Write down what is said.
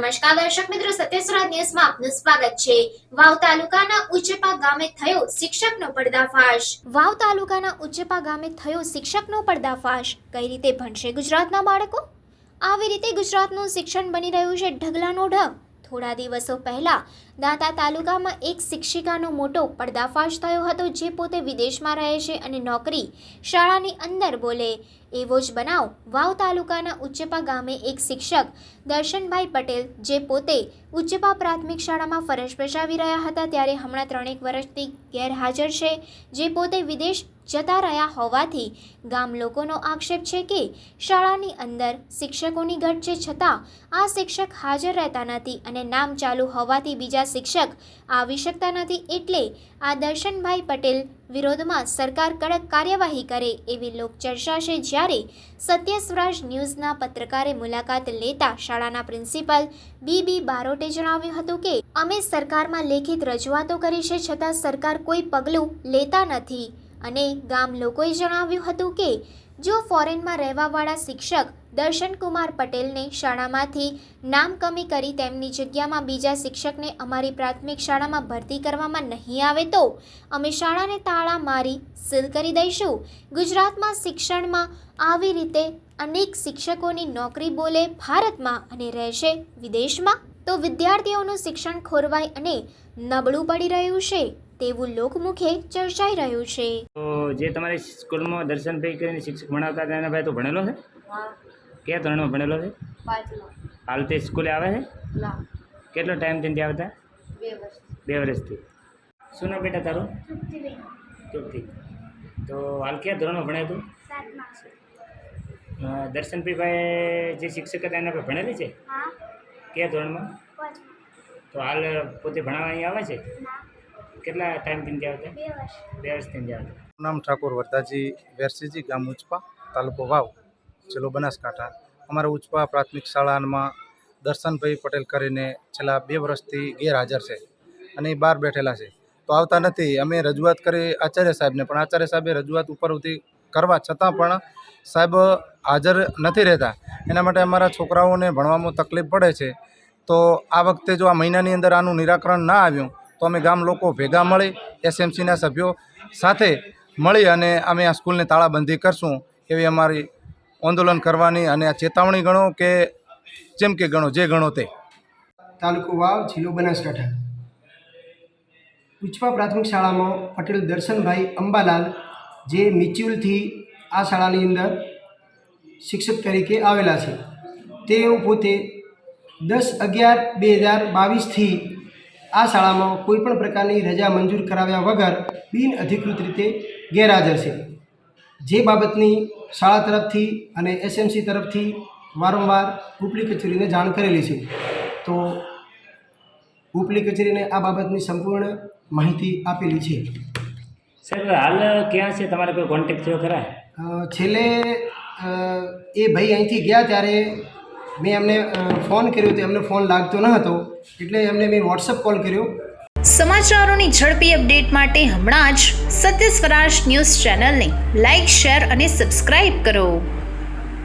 નમસ્કાર, દર્શક મિત્રો સત્યસ્વરા ન્યૂઝમાં આપનું સ્વાગત છે. વાવ તાલુકાના ઉચ્ચપા ગામે થયો શિક્ષકનો પર્દાફાશ. વાવ તાલુકાના ઉચ્ચપા ગામે થયો શિક્ષકનો પર્દાફાશ. કઈ રીતે ભણશે ગુજરાતના બાળકો? આવી રીતે ગુજરાતનું શિક્ષણ બની રહ્યું છે ઢગલાનો ઢગ. થોડા દિવસો પહેલા દાંતા તાલુકામાં એક શિક્ષિકાનો મોટો પર્દાફાશ થયો હતો જે પોતે વિદેશમાં રહે છે અને નોકરી શાળાની અંદર બોલે. એવો જ બનાવ. વાવ તાલુકાના ઉચ્ચપા ગામે એક શિક્ષક, દર્શનભાઈ પટેલ, જે પોતે ઉચ્ચપા પ્રાથમિક શાળામાં ફરજ બજાવી રહ્યા હતા ત્યારે હમણાં ત્રણેક વર્ષથી ગેરહાજર છે. જે પોતે વિદેશ જતા રહ્યા હોવાથી ગામ લોકોનો આક્ષેપ છે કે શાળાની અંદર શિક્ષકોની ઘટ છે છતાં આ શિક્ષક હાજર રહેતા નથી અને નામ ચાલુ હોવાથી બીજા શિક્ષક આવી શકતા નથી એટલે આ દર્શનભાઈ પટેલ વિરોધમાં સરકાર કડક કાર્યવાહી કરે એવી લોકચર્ચા છે જ્યારે સત્ય સ્વરાજ ન્યૂઝના પત્રકારે મુલાકાત લેતા શાળાના પ્રિન્સિપાલ બી બી બારોટે જણાવ્યું હતું કે, અમે સરકારમાં લેખિત રજૂઆતો કરી છે છતાં સરકાર કોઈ પગલું લેતા નથી. અને ગામ લોકોએ જણાવ્યું હતું કે જો ફોરેનમાં રહેવાવાળા શિક્ષક દર્શનકુમાર પટેલને શાળામાંથી નામ કમી કરી તેમની જગ્યામાં બીજા શિક્ષકને અમારી પ્રાથમિક શાળામાં ભરતી કરવામાં નહીં આવે તો અમે શાળાને તાળા મારી સીલ કરી દઈશું. ગુજરાતમાં શિક્ષણમાં આવી રીતે અનેક શિક્ષકોની નોકરી બોલે ભારતમાં અને રહેશે વિદેશમાં. તો વિદ્યાર્થીઓનું શિક્ષણ ખોરવાય અને નબળું પડી રહ્યું છે તેવું લોકમુખે ચર્ચાઈ રહ્યું છે. તો જે તમારી સ્કૂલમાં દર્શનભાઈ કરીને શિક્ષક ભણાવતા હતા એના ભાઈ તો ભણેલો છે? કયા ધોરણમાં ભણેલો છે? હાલ તે સ્કૂલે આવે છે? કેટલો કેટલો ટાઈમથી ત્યાં આવતા? બે વર્ષથી. શું નામ બેટા તારું? તૃપ્તિ. તો હાલ કયા ધોરણમાં ભણે તું? દર્શનભાઈ ભાઈ જે શિક્ષક હતા એના ભાઈ ભણેલી છે? કયા ધોરણમાં? તો હાલ પોતે ભણાવવા અહીં આવે છે? કેટલા ટાઈમથી ત્યાં આવતા? બે વર્ષથી ત્યાં આવતા. નામ ઠાકોર વરદાજી વેરસીજી ગામ ઉચપા તાલુકો વાવ જિલ્લો બનાસકાંઠા. અમારા ઉચપા પ્રાથમિક શાળામાં દર્શનભાઈ પટેલ કરીને છેલ્લા બે વર્ષથી ગેરહાજર છે અને એ બહાર બેઠેલા છે. તો આવતા નથી. અમે રજૂઆત કરી આચાર્ય સાહેબને પણ આચાર્ય સાહેબે રજૂઆત ઉપરથી કરવા છતાં પણ સાહેબ હાજર નથી રહેતા. એના માટે અમારા છોકરાઓને ભણવામાં તકલીફ પડે છે. તો આ વખતે જો આ મહિનાની અંદર આનું નિરાકરણ ના આવ્યું, તો અમે ગામ લોકો ભેગા મળી, એસએમસીના સભ્યો સાથે મળી અને અમે આ સ્કૂલને તાળાબંધી કરશું એવી અમારી આંદોલન કરવાની અને આ ચેતવણી ગણો કે જેમ કે ગણો, જે ગણો તે. તાલુકો વાવ, જિલ્લો બનાસકાંઠા. ઉચપા પ્રાથમિક શાળામાં પટેલ દર્શનભાઈ અંબાલાલ જે મિચ્યુલથી આ શાળાની અંદર શિક્ષક તરીકે આવેલા છે. તેઓ પોતે દસ અગિયાર બે હજાર બાવીસથી આ શાળામાં કોઈપણ પ્રકારની રજા મંજૂર કરાવ્યા વગર બિન અધિકૃત રીતે ગેરહાજર છે. જે બાબતની શાળા તરફથી અને એસએમસી તરફથી વારંવાર ઉપલી કચેરીને જાણ કરેલી છે. તો ઉપલી કચેરીને આ બાબતની સંપૂર્ણ માહિતી આપેલી છે. સાહેબ હાલ ક્યાં છે? તમારે કોઈ કોન્ટેક્ટ થયો ખરા? છેલ્લે એ ભાઈ અહીંથી ગયા ત્યારે મેં એમને ફોન કર્યો તો એમને ફોન લાગતો ન હતો. એટલે એમને મેં વોટ્સઅપ કોલ કર્યો. સમાચારોની ઝડપી અપડેટ માટે હમણાં જ સત્ય સ્વરાજ ન્યૂઝ ચેનલને લાઇક શેર અને સબસ્ક્રાઇબ કરો.